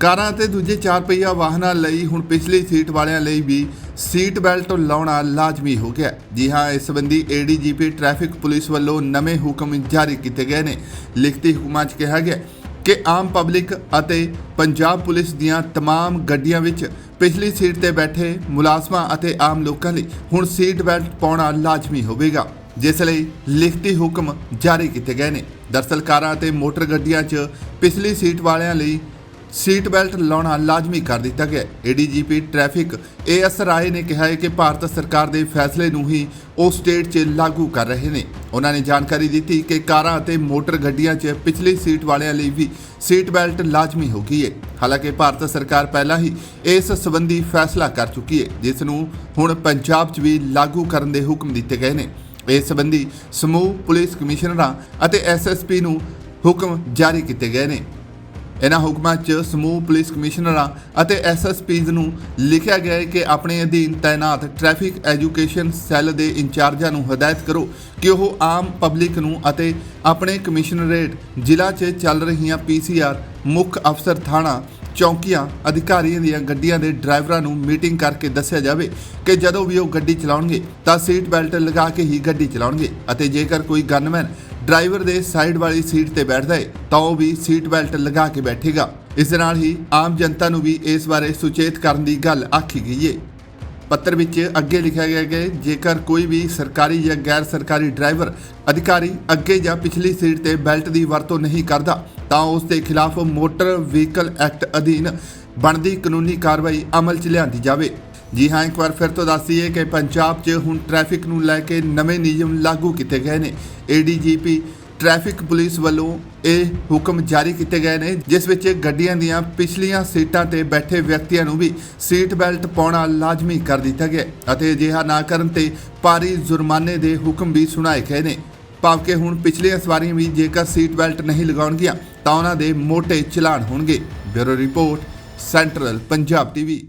ਕਾਰਾਂ ਤੇ ਦੂਜੇ ਚਾਰ ਪਹੀਆ ਵਾਹਨਾਂ ਲਈ ਹੁਣ ਪਿਛਲੀ ਸੀਟ ਵਾਲਿਆਂ ਲਈ ਵੀ ਸੀਟ ਬੈਲਟ ਲਾਉਣਾ ਲਾਜ਼ਮੀ ਹੋ ਗਿਆ ਹੈ। ਜੀ ਹਾਂ ਇਸ ਸੰਬੰਧੀ ਏਡੀਜੀਪੀ ਟ੍ਰੈਫਿਕ ਪੁਲਿਸ ਵੱਲੋਂ ਨਵੇਂ ਹੁਕਮ ਜਾਰੀ ਕੀਤੇ ਗਏ ਨੇ ਲਿਖਤੀ ਹੁਕਮਾਂ 'ਚ ਕਿਹਾ ਗਿਆ ਹੈ ਕਿ ਆਮ ਪਬਲਿਕ ਅਤੇ ਪੰਜਾਬ ਪੁਲਿਸ ਦੀਆਂ तमाम ਗੱਡੀਆਂ ਵਿੱਚ ਪਿਛਲੀ ਸੀਟ ਤੇ ਬੈਠੇ ਮੁਲਾਜ਼ਮਾਂ ਅਤੇ ਆਮ ਲੋਕਾਂ ਲਈ ਹੁਣ ਸੀਟ ਬੈਲਟ ਪਾਉਣਾ ਲਾਜ਼ਮੀ ਹੋਵੇਗਾ ਜਿਸ ਲਈ ਲਿਖਤੀ ਹੁਕਮ ਜਾਰੀ ਕੀਤੇ ਗਏ ਨੇ ਦਰਸਲ ਕਾਰਾਂ ਅਤੇ ਮੋਟਰ ਗੱਡੀਆਂ 'ਚ ਪਿਛਲੀ ਸੀਟ ਵਾਲਿਆਂ ਲਈ ਸੀਟ ਬੈਲਟ ਲਾਉਣਾ ਲਾਜ਼ਮੀ ਕਰ ਦਿੱਤਾ ਗਿਆ। ਏਡੀਜੀਪੀ ਟ੍ਰੈਫਿਕ ਏਐਸ ਰਾਏ ਨੇ ਕਿਹਾ ਹੈ ਕਿ ਭਾਰਤ ਸਰਕਾਰ ਦੇ ਫੈਸਲੇ ਨੂੰ ਹੀ ਉਹ ਸਟੇਟ 'ਚ ਲਾਗੂ ਕਰ ਰਹੇ ਨੇ। ਉਹਨਾਂ ਨੇ ਜਾਣਕਾਰੀ ਦਿੱਤੀ ਕਿ ਕਾਰਾਂ ਅਤੇ ਮੋਟਰ ਗੱਡੀਆਂ 'ਚ ਪਿਛਲੀ ਸੀਟ ਵਾਲਿਆਂ ਲਈ ਵੀ ਸੀਟ ਬੈਲਟ ਲਾਜ਼ਮੀ ਹੋ ਗਈ ਹੈ। ਹਾਲਾਂਕਿ ਭਾਰਤ ਸਰਕਾਰ ਪਹਿਲਾਂ ਹੀ ਇਸ ਸੰਬੰਧੀ ਫੈਸਲਾ ਕਰ ਚੁੱਕੀ ਹੈ, ਜਿਸ ਨੂੰ ਹੁਣ ਪੰਜਾਬ 'ਚ ਵੀ ਲਾਗੂ ਕਰਨ ਦੇ ਹੁਕਮ ਦਿੱਤੇ ਗਏ ਨੇ। ਇਸ ਸੰਬੰਧੀ ਸਮੂਹ, ਪੁਲਿਸ ਕਮਿਸ਼ਨਰਾਂ ਅਤੇ ਐਸਐਸਪੀ ਨੂੰ ਹੁਕਮ ਜਾਰੀ ਕੀਤੇ ਗਏ ਨੇ। ਇਹਨਾਂ ਹੁਕਮਾਂ 'ਚ ਸਮੂਹ ਪੁਲਿਸ ਕਮਿਸ਼ਨਰਾਂ ਅਤੇ ਐਸਐਸਪੀਜ਼ ਨੂੰ ਲਿਖਿਆ ਗਿਆ ਹੈ ਕਿ ਆਪਣੇ ਅਧੀਨ ਤਾਇਨਾਤ ਟ੍ਰੈਫਿਕ ਐਜੂਕੇਸ਼ਨ ਸੈੱਲ ਦੇ ਇੰਚਾਰਜਾਂ ਨੂੰ ਹਦਾਇਤ ਕਰੋ ਕਿ ਉਹ ਆਮ ਪਬਲਿਕ ਨੂੰ ਅਤੇ ਆਪਣੇ ਕਮਿਸ਼ਨਰੇਟ ਜ਼ਿਲ੍ਹਾ 'ਚ ਚੱਲ ਰਹੀਆਂ ਪੀਸੀਆਰ ਮੁੱਖ ਅਫਸਰ ਥਾਣਾ ਚੌਂਕੀਆਂ ਅਧਿਕਾਰੀਆਂ ਦੀਆਂ ਗੱਡੀਆਂ ਦੇ ਡਰਾਈਵਰਾਂ ਨੂੰ ਮੀਟਿੰਗ ਕਰਕੇ ਦੱਸਿਆ ਜਾਵੇ ਕਿ ਜਦੋਂ ਵੀ ਉਹ ਗੱਡੀ ਚਲਾਉਣਗੇ ਤਾਂ ਸੀਟ ਬੈਲਟ ਲਗਾ ਕੇ ਹੀ ਗੱਡੀ ਚਲਾਉਣਗੇ ਅਤੇ ਜੇਕਰ ਕੋਈ ਗਨਮੈਨ ਡਰਾਈਵਰ ਦੇ ਸਾਈਡ ਵਾਲੀ ਸੀਟ ਤੇ ਬੈਠਦਾ ਹੈ ਤਾਂ ਉਹ ਵੀ ਸੀਟ ਬੈਲਟ ਲਗਾ ਕੇ ਬੈਠੇਗਾ। ਇਸ ਦੇ ਨਾਲ ਹੀ ਆਮ ਜਨਤਾ ਨੂੰ ਵੀ ਇਸ ਬਾਰੇ ਸੁਚੇਤ ਕਰਨ ਦੀ ਗੱਲ ਆਖੀ ਗਈ ਹੈ ਪੱਤਰ ਵਿੱਚ ਅੱਗੇ ਲਿਖਿਆ ਗਿਆ ਕਿ ਜੇਕਰ ਕੋਈ ਵੀ ਸਰਕਾਰੀ ਜਾਂ ਗੈਰ ਸਰਕਾਰੀ ਡਰਾਈਵਰ, ਅਧਿਕਾਰੀ ਅੱਗੇ ਜਾਂ ਪਿਛਲੀ ਸੀਟ ਤੇ ਬੈਲਟ ਦੀ ਵਰਤੋਂ ਨਹੀਂ ਕਰਦਾ, ਤਾਂ ਉਸ ਦੇ ਖਿਲਾਫ ਮੋਟਰ ਵਹੀਕਲ ਐਕਟ ਅਧੀਨ ਬਣਦੀ ਕਾਨੂੰਨੀ ਕਾਰਵਾਈ ਅਮਲ 'ਚ ਲਿਆਂਦੀ ਜਾਵੇ। ਜੀ ਹਾਂ, ਇੱਕ ਵਾਰ ਫਿਰ ਤੋਂ ਦੱਸ ਦਈਏ ਕਿ ਪੰਜਾਬ 'ਚ ਹੁਣ ਟ੍ਰੈਫਿਕ ਨੂੰ ਲੈ ਕੇ ਨਵੇਂ ਨਿਯਮ ਲਾਗੂ ਕੀਤੇ ਗਏ ਨੇ। ਏਡੀਜੀਪੀ ਟ੍ਰੈਫਿਕ ਪੁਲਿਸ ਵੱਲੋਂ ਇਹ ਹੁਕਮ ਜਾਰੀ ਕੀਤੇ ਗਏ ਨੇ, ਜਿਸ ਵਿੱਚ ਗੱਡੀਆਂ ਦੀਆਂ ਪਿਛਲੀਆਂ ਸੀਟਾਂ ਤੇ ਬੈਠੇ ਵਿਅਕਤੀਆਂ ਨੂੰ ਵੀ ਸੀਟ ਬੈਲਟ ਪਾਉਣਾ ਲਾਜ਼ਮੀ ਕਰ ਦਿੱਤਾ ਗਿਆ ਅਤੇ ਅਜਿਹਾ ਨਾ ਕਰਨ ਤੇ ਭਾਰੀ ਜੁਰਮਾਨੇ ਦੇ ਹੁਕਮ ਵੀ ਸੁਣਾਏ ਗਏ ਨੇ। ਭਾਵ ਕਿ ਹੁਣ ਪਿਛਲੀਆਂ ਸਵਾਰੀਆਂ ਵੀ ਜੇਕਰ ਸੀਟ ਬੈਲਟ ਨਹੀਂ ਲਗਾਉਣਗੀਆਂ, ਤਾਂ ਉਹਨਾਂ ਦੇ ਮੋٹے ਚਲਾਨ ਹੋਣਗੇ। Bureau report, central Punjab TV.